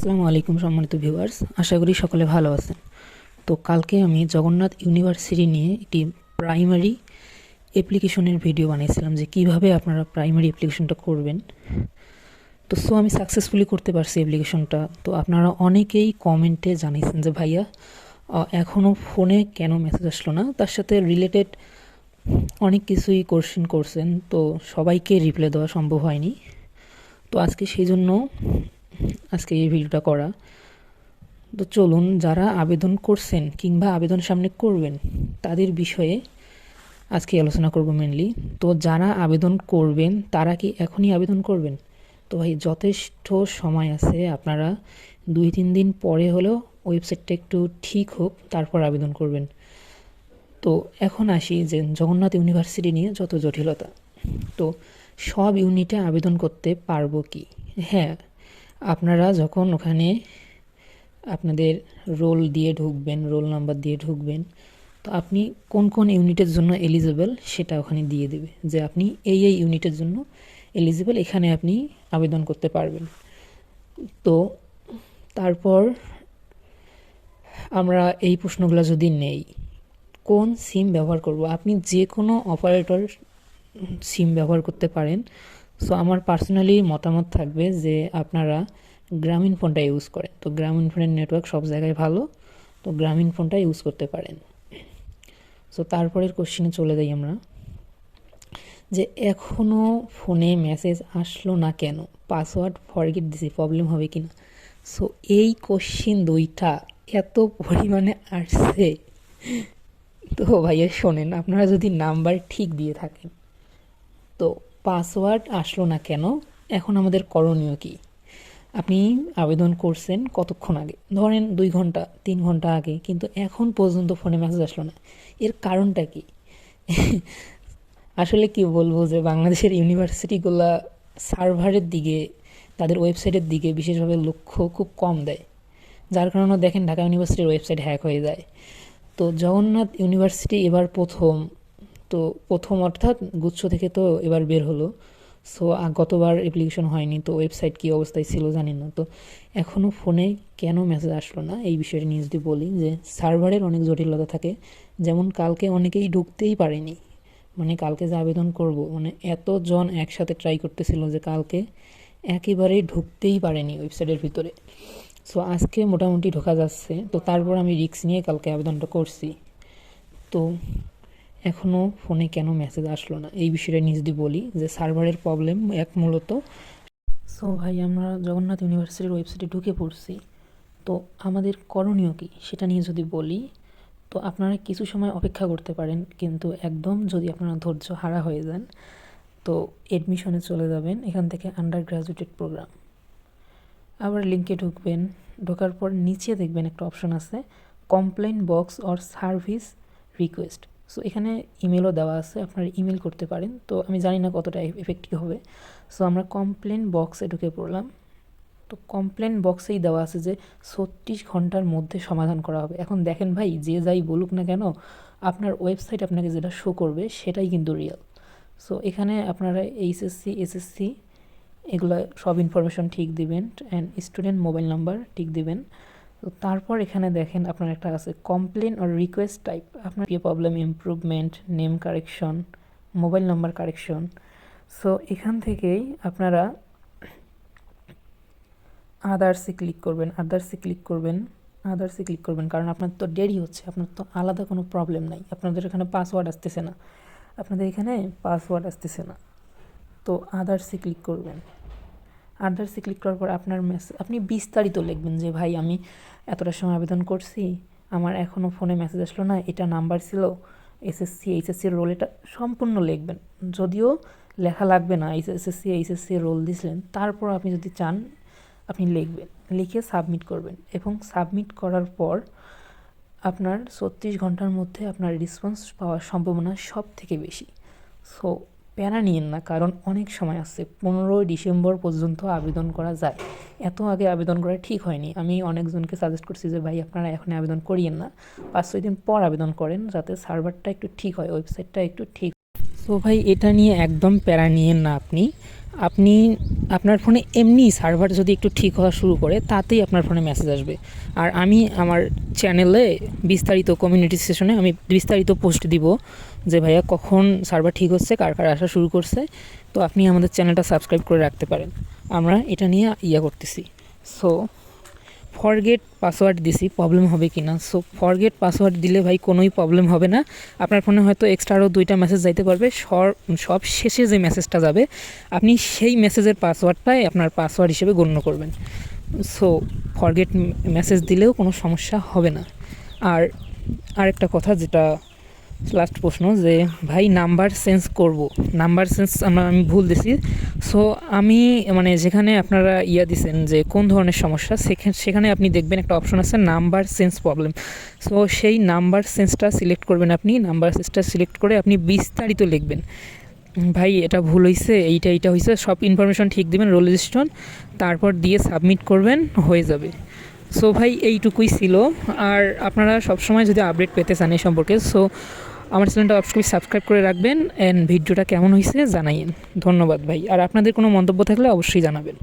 আসসালামু আলাইকুম সম্মানিত ভিউয়ার্স। আশা করি সকলে ভালো আছেন। তো কালকে আমি জগন্নাথ ইউনিভার্সিটি নিয়ে একটি প্রাইমারি অ্যাপ্লিকেশনের ভিডিও বানিয়েছিলাম যে কীভাবে আপনারা প্রাইমারি অ্যাপ্লিকেশনটা করবেন। তো সো আমি সাকসেসফুলি করতে পারছি অ্যাপ্লিকেশনটা। তো আপনারা অনেকেই কমেন্টে জানিয়েছেন যে, ভাইয়া এখনও ফোনে কেন মেসেজ আসলো না? তার সাথে রিলেটেড অনেক কিছুই কোশ্চেন করছেন। তো সবাইকে রিপ্লাই দেওয়া সম্ভব হয়নি। তো আজকে সেই জন্য আজকে এই ভিডিওটা করা। তো চলুন, যারা আবেদন করছেন কিংবা আবেদন সামনে করবেন, তাদের বিষয়ে আজকে আলোচনা করব মেনলি তো যারা আবেদন করবেন, তারা কি এখনই আবেদন করবেন? তো ভাই, যথেষ্ট সময় আছে। আপনারা দুই তিন দিন পরে হলেও ওয়েবসাইটটা একটু ঠিক হোক, তারপর আবেদন করবেন। তো এখন আসি যে জগন্নাথ ইউনিভার্সিটি নিয়ে যত জটিলতা। তো সব ইউনিটে আবেদন করতে পারব কি? হ্যাঁ আপনারা যখন ওখানে আপনাদের রোল দিয়ে ঢুকবেন রোল নাম্বার দিয়ে ঢুকবেন, তো আপনি কোন কোন ইউনিটের জন্য এলিজিবল সেটা ওখানে দিয়ে দেবে। যে আপনি এই এই ইউনিটের জন্য এলিজিবল এখানে আপনি আবেদন করতে পারবেন। তো তারপর আমরা এই প্রশ্নগুলো যদি নেই, কোন সিম ব্যবহার করব? আপনি যে কোনো অপারেটর সিম ব্যবহার করতে পারেন। সো আমার পার্সোনালি মতামত থাকবে যে আপনারা গ্রামীণ ফোনটা ইউজ করেন। তো গ্রামীণ ফোনের নেটওয়ার্ক সব জায়গায় ভালো, তো গ্রামীণ ফোনটা ইউজ করতে পারেন। সো তারপরের কোশ্চেনে চলে যাই আমরা। যে এখনও ফোনে মেসেজ আসলো না কেন? পাসওয়ার্ড ফরগেট দিছি প্রবলেম হবে কি না সো এই কোশ্চিন দুইটা এত পরিমাণে আসছে। তো ভাইয়া শোনেন, আপনারা যদি নাম্বার ঠিক দিয়ে থাকেন। তো পাসওয়ার্ড আসলো না কেন? এখন আমাদের করণীয় কি? আপনি আবেদন করছেন কতক্ষণ আগে? ধরেন দুই ঘণ্টা, তিন ঘণ্টা আগে, কিন্তু এখন পর্যন্ত ফোনে মেসেজ আসলো না। এর কারণটা কি? আসলে কি বলব যে বাংলাদেশের ইউনিভার্সিটিগুলা সার্ভারের দিকে, তাদের ওয়েবসাইটের দিকে বিশেষভাবে লক্ষ্য খুব কম দেয়। যার কারণে দেখেন ঢাকা ইউনিভার্সিটির ওয়েবসাইট হ্যাক হয়ে যায়। তো জগন্নাথ ইউনিভার্সিটি এবার প্রথম তো প্রথম অর্থাৎ গুচ্ছ থেকে তো এবার বের হলো। সো গতবার অ্যাপ্লিকেশন হয়নি, তো ওয়েবসাইট কী অবস্থায় ছিল জানি না। তো এখনও ফোনে কেন মেসেজ আসলো না? এই বিষয়টি নিয়ে যদি বলি যে, সার্ভারের অনেক জটিলতা থাকে। যেমন কালকে অনেকেই ঢুকতেই পারেনি। মানে কালকে যে আবেদন করব মানে এতজন একসাথে ট্রাই করতেছিল যে কালকে একেবারেই ঢুকতেই পারেনি ওয়েবসাইটের ভিতরে। সো আজকে মোটামুটি ঢোকা যাচ্ছে। তো তারপর আমি রিক্স নিয়ে কালকে আবেদনটা করছি। তো এখনও ফোনে কেন মেসেজ আসলো না? এই বিষয়টা নিয়ে যদি বলি যে সার্ভারের প্রবলেম এক মূলত। সো ভাই, আমরা জগন্নাথ ইউনিভার্সিটির ওয়েবসাইটে ঢুকে পড়ছি। তো আমাদের করণীয় কী? সেটা নিয়ে যদি বলি, তো আপনারা কিছু সময় অপেক্ষা করতে পারেন, কিন্তু একদম যদি আপনারা ধৈর্য হারা হয়ে যান, তো এডমিশনে চলে যাবেন এখান থেকে আন্ডার গ্র্যাজুয়েটেড প্রোগ্রাম আবার লিঙ্কে ঢুকবেন, ঢোকার পর নিচে দেখবেন একটা অপশন আছে complain box or service request so এখানে ইমেলও দেওয়া আছে, আপনারা ইমেল করতে পারেন। তো, আমি জানি না কতটা এফেক্টিভ হবে। সো আমরা কমপ্লেন বক্সে ঢুকে পড়লাম। তো কমপ্লেন বক্সেই দেওয়া আছে যে, ছত্রিশ ঘণ্টার মধ্যে সমাধান করা হবে। এখন দেখেন ভাই, যে যাই বলুক না কেন, আপনার ওয়েবসাইট আপনাকে যেটা শো করবে, সেটাই কিন্তু রিয়েল সো এখানে আপনারা এইচএসসি এসএসসি এগুলো সব ইনফরমেশন ঠিক দিবেন অ্যান্ড স্টুডেন্ট মোবাইল নাম্বার ঠিক দিবেন। তো তারপর এখানে দেখেন আপনার একটা আছে কমপ্লেন অর রিকোয়েস্ট টাইপ আপনার কি problem improvement name correction mobile number correction so এখান থেকেই আপনারা আদার্সে ক্লিক করবেন আদার্সে ক্লিক করবেন আদার্সে ক্লিক করবেন। কারণ আপনার তো দেরি হচ্ছে, আপনার তো আলাদা কোনো প্রবলেম নাই। আপনাদের এখানে পাসওয়ার্ড আসতেছে না। আপনাদের এখানে পাসওয়ার্ড আসতেছে না। তো আদার্সে ক্লিক করবেন। আদার্সে ক্লিক করার পর আপনার মেসেজ আপনি বিস্তারিত লিখবেন যে, ভাই, আমি এতটার সময় আবেদন করছি, আমার এখনও ফোনে মেসেজ আসলো না, এটা নাম্বার ছিল এসএসসি এইচএসসির রোল এটা সম্পূর্ণ লিখবেন। যদিও লেখা লাগবে না এসএসসি এইচএসসি রোল দিয়েছিলেন তারপর আপনি যদি চান, আপনি লিখবেন, লিখে সাবমিট করবেন এবং সাবমিট করার পর আপনার ছত্রিশ ঘণ্টার মধ্যে আপনার রেসপন্স পাওয়ার সম্ভাবনা সব থেকে বেশি। সো প্যারা নিয়েন না, কারণ অনেক সময় আসছে পনেরোই ডিসেম্বর পর্যন্ত আবেদন করা যায়। এত আগে আবেদন করা ঠিক হয়নি। আমি অনেকজনকে সাজেস্ট করছি যে, ভাই, আপনারা এখন আবেদন করিয়েন না। পাঁচ ছয় দিন পর আবেদন করেন, যাতে সার্ভারটা একটু ঠিক হয় ওয়েবসাইটটা একটু ঠিক সো ভাই, এটা নিয়ে একদম প্যারা নিয়েন না আপনি। আপনি আপনার ফোনে এমনি সার্ভার যদি একটু ঠিক হওয়া শুরু করে, তাতেই আপনার ফোনে মেসেজ আসবে। আর আমি আমার চ্যানেলে বিস্তারিত কমিউনিটি সেশনে আমি বিস্তারিত পোস্ট দিব যে, ভাইয়া, কখন সার্ভার ঠিক হচ্ছে? কার কার আসা শুরু করছে? তো আপনি আমাদের চ্যানেলটা সাবস্ক্রাইব করে রাখতে পারেন। আমরা এটা নিয়ে ইয়া করতেছি। সো ফরগেট পাসওয়ার্ড দিছি প্রবলেম হবে কি না সো ফরগেট পাসওয়ার্ড দিলে ভাই কোনোই প্রবলেম হবে না। আপনার ফোনে হয়তো এক্সট্রা আরও দুইটা মেসেজ যাইতে পারবে। সব শেষে যে মেসেজটা যাবে, আপনি সেই মেসেজের পাসওয়ার্ডটাই আপনার পাসওয়ার্ড হিসেবে গণ্য করবেন। সো ফরগেট মেসেজ দিলেও কোনো সমস্যা হবে না। আর আরেকটা কথা যেটা লাস্ট প্রশ্ন যে, ভাই নাম্বার চেঞ্জ করব। নাম্বার চেঞ্জ আমরা, আমি ভুল দিছি। সো আমি মানে যেখানে আপনারা ইয়া দিছেন যে, কোন ধরনের সমস্যা সেখানে সেখানে আপনি দেখবেন একটা অপশন আছে নাম্বার চেঞ্জ প্রবলেম সো সেই নাম্বার চেঞ্জটা সিলেক্ট করবেন আপনি। নাম্বার চেঞ্জটা সিলেক্ট করে আপনি বিস্তারিত লিখবেন। ভাই, এটা ভুল হয়েছে এইটা এইটা হয়েছে সব ইনফরমেশন ঠিক দিবেন রোল রেজিস্ট্রন তারপর দিয়ে সাবমিট করবেন, হয়ে যাবে। সো ভাই, এইটুকুই ছিল। আর আপনারা সবসময় যদি আপডেট পেতে চান এই সম্পর্কে সো আমার চ্যানেলটা অবশ্যই সাবস্ক্রাইব করে রাখবেন অ্যান্ড ভিডিওটা কেমন হয়েছে জানাইন ধন্যবাদ ভাই। আর আপনাদের কোনো মন্তব্য থাকলে অবশ্যই জানাবেন।